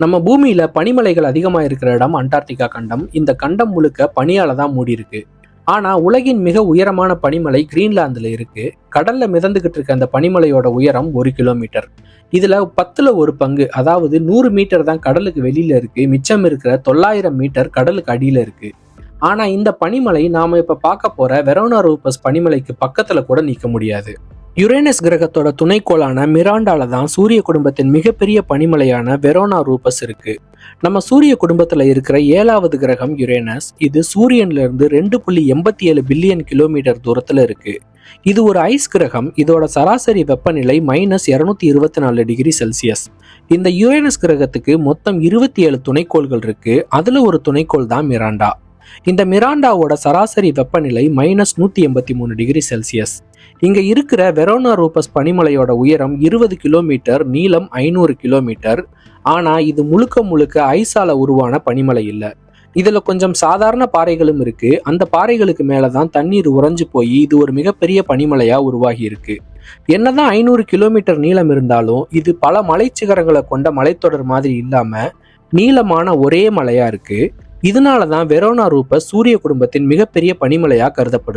நம்ம பூமியில பனிமலைகள் அதிகமா இருக்கிற இடம் அண்டார்டிகா கண்டம். இந்த கண்டம் முழுக்க பனியால தான் மூடி இருக்கு ஆனா உலகின் மிக உயரமான பனிமலை கிரீன்லாந்துல இருக்கு. கடல்ல மிதந்துகிட்டு இருக்க அந்த பனிமலையோட உயரம் ஒரு கிலோமீட்டர். இதுல பத்துல ஒரு பங்கு அதாவது நூறு மீட்டர் தான் கடலுக்கு வெளியில இருக்கு. மிச்சம் இருக்கிற தொள்ளாயிரம் மீட்டர் கடலுக்கு அடியில இருக்கு. ஆனா இந்த பனிமலை நாம இப்ப பார்க்க போற வெரோனா ரூபஸ் பனிமலைக்கு பக்கத்துல கூட நிக்க முடியாது. யுரேனஸ் கிரகத்தோட துணைக்கோளான மிராண்டால தான் சூரிய குடும்பத்தின் மிகப்பெரிய பனிமலையான வெரோனா ரூபஸ் இருக்கு. நம்ம சூரிய குடும்பத்துல இருக்கிற ஏழாவது கிரகம் யுரேனஸ் இது சூரியன்ல இருந்து ரெண்டு புள்ளி எண்பத்தி ஏழு பில்லியன் கிலோமீட்டர் தூரத்துல இருக்கு. இது ஒரு ஐஸ் கிரகம் இதோட சராசரி வெப்பநிலை மைனஸ் இருநூத்தி இருபத்தி நாலு டிகிரி செல்சியஸ் இந்த யுரேனஸ் கிரகத்துக்கு மொத்தம் இருபத்தி ஏழு துணைக்கோள்கள் இருக்கு அதுல ஒரு துணைக்கோள் தான் மிராண்டா. இந்த மிராண்டாவோட சராசரி வெப்பநிலை மைனஸ் நூத்தி எண்பத்தி மூணு டிகிரி செல்சியஸ் இங்க இருக்கிற வெரோனா ரூபஸ் பனிமலையோட உயரம் இருபது கிலோமீட்டர் நீளம் ஐநூறு கிலோமீட்டர் ஆனா இது முழுக்க முழுக்க ஐஸால உருவான பனிமலை இல்ல. இதுல கொஞ்சம் சாதாரண பாறைகளும் இருக்கு. அந்த பாறைகளுக்கு மேலதான் தண்ணீர் உறைஞ்சு போய் இது ஒரு மிகப்பெரிய பனிமலையா உருவாகி இருக்கு. என்னதான் ஐநூறு கிலோமீட்டர் நீளம் இருந்தாலும் இது பல மலைச்சிகரங்களை கொண்ட மலைத்தொடர் மாதிரி இல்லாம நீளமான ஒரே மலையா இருக்கு. இதனால தான் வெரோனா ரூபஸ் சூரிய குடும்பத்தின் மிகப்பெரிய பனிமலையாக கருதப்படுது.